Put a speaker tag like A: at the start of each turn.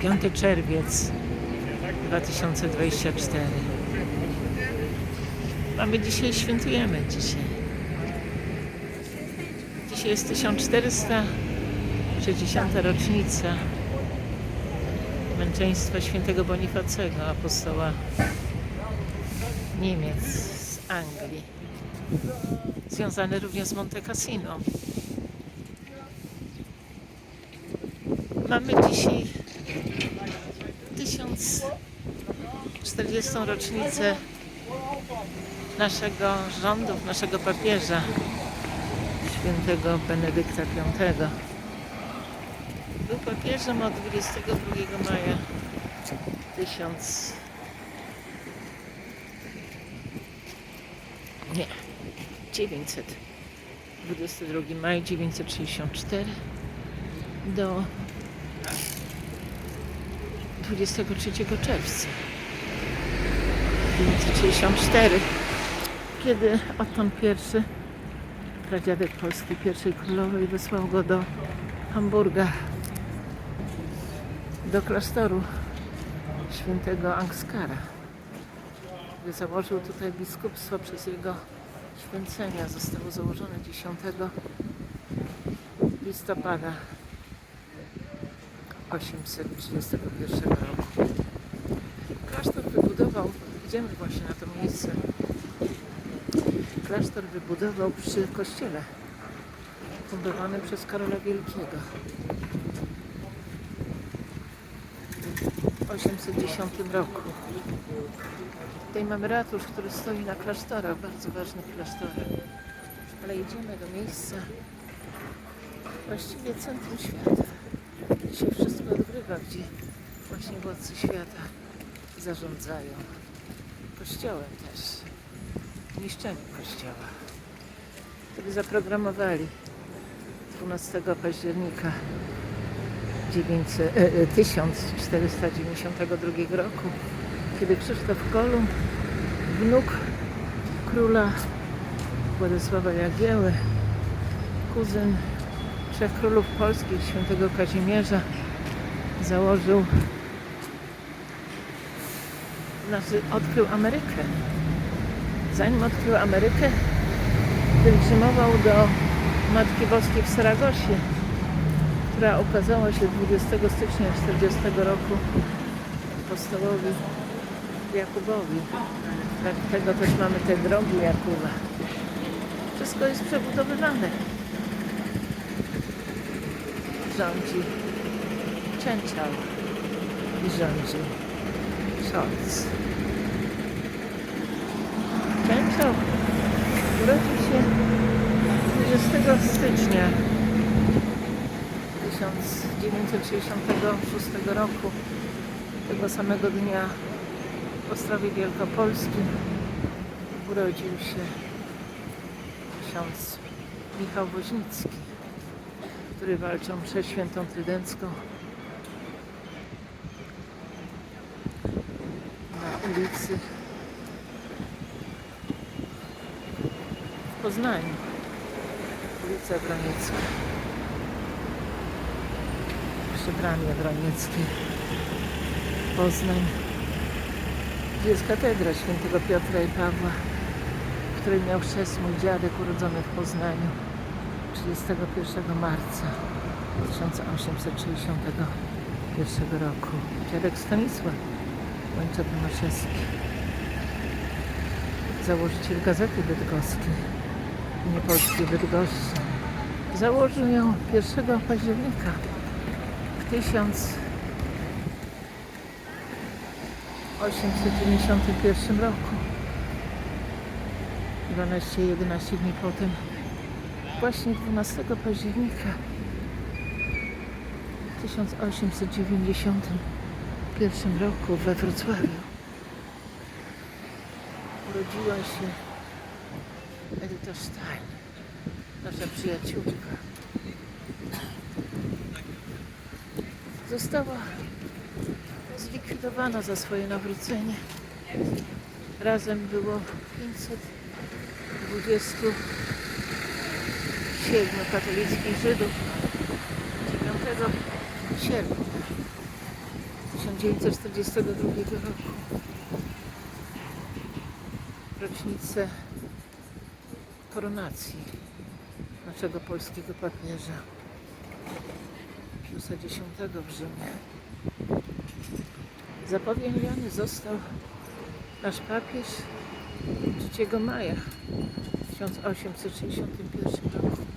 A: 5 czerwiec 2024. Mamy dzisiaj, świętujemy dzisiaj. Dzisiaj jest 1460 rocznica męczeństwa świętego Bonifacego, apostoła Niemiec z Anglii. Związany również z Monte Cassino. Mamy dzisiaj 1040. rocznicę naszego rządów, naszego papieża, świętego Benedykta V. Był papieżem od 22 maja 1000 nie 900 22 maja 964 do 23 czerwca 964 kiedy Oton I pradziadek Polski pierwszej królowej wysłał go do Hamburga do klasztoru świętego Angskara gdy założył tutaj biskupstwo przez jego święcenia. Zostało założone 10 listopada 831 roku. Klasztor wybudował, idziemy właśnie na to miejsce, klasztor wybudował przy kościele fundowanym przez Karola Wielkiego. W 810 roku. Tutaj mamy ratusz, który stoi na klasztorach, bardzo ważnych klasztorach. Ale idziemy do miejsca, właściwie centrum świata. Dzisiaj wszystko odgrywa, gdzie właśnie władcy świata zarządzają. Kościołem też. Niszczeniu kościoła. Wtedy zaprogramowali 12 października 900, e, e, 1492 roku, kiedy Krzysztof Kolumb, wnuk króla Władysława Jagieły, kuzyn trzech królów polskich, świętego Kazimierza, założył, znaczy odkrył Amerykę. Zanim odkrył Amerykę, pielgrzymował do Matki Boskiej w Saragosie, która okazała się 20 stycznia 40 roku apostołowi Jakubowi. Dlatego też mamy te drogi Jakuba. Wszystko jest przebudowywane. Rządzi Częczał i rządzi Scholz. Częczał urodził się 20 stycznia 1966 roku. Tego samego dnia w Ostrowie Wielkopolskim urodził się ksiądz Michał Woźnicki, który walczył mszę świętą trydencką na ulicy. W Poznaniu, ulica Broniecka, przy bramie Bronieckiej, Poznań, gdzie jest katedra świętego Piotra i Pawła, w której miał chrzest mój dziadek urodzony w Poznaniu 31 marca 1861 roku. Dziadek Stanisław Łańcza Tomaszewski, założyciel Gazety Bydgoskiej, Niepolskiej Bydgoszczy. Założył ją 1 października w 1891 roku. 12-11 dni potem, właśnie 12 października 1891 roku we Wrocławiu urodziła się Edyta Stein, nasza przyjaciółka. Została zlikwidowana za swoje nawrócenie. Razem było 527 katolickich Żydów 9 sierpnia 1942 roku. Rocznicę koronacji naszego polskiego papieża Piusa X w Rzymie. Zapowiedziany został nasz papież 3 maja w 1861 roku.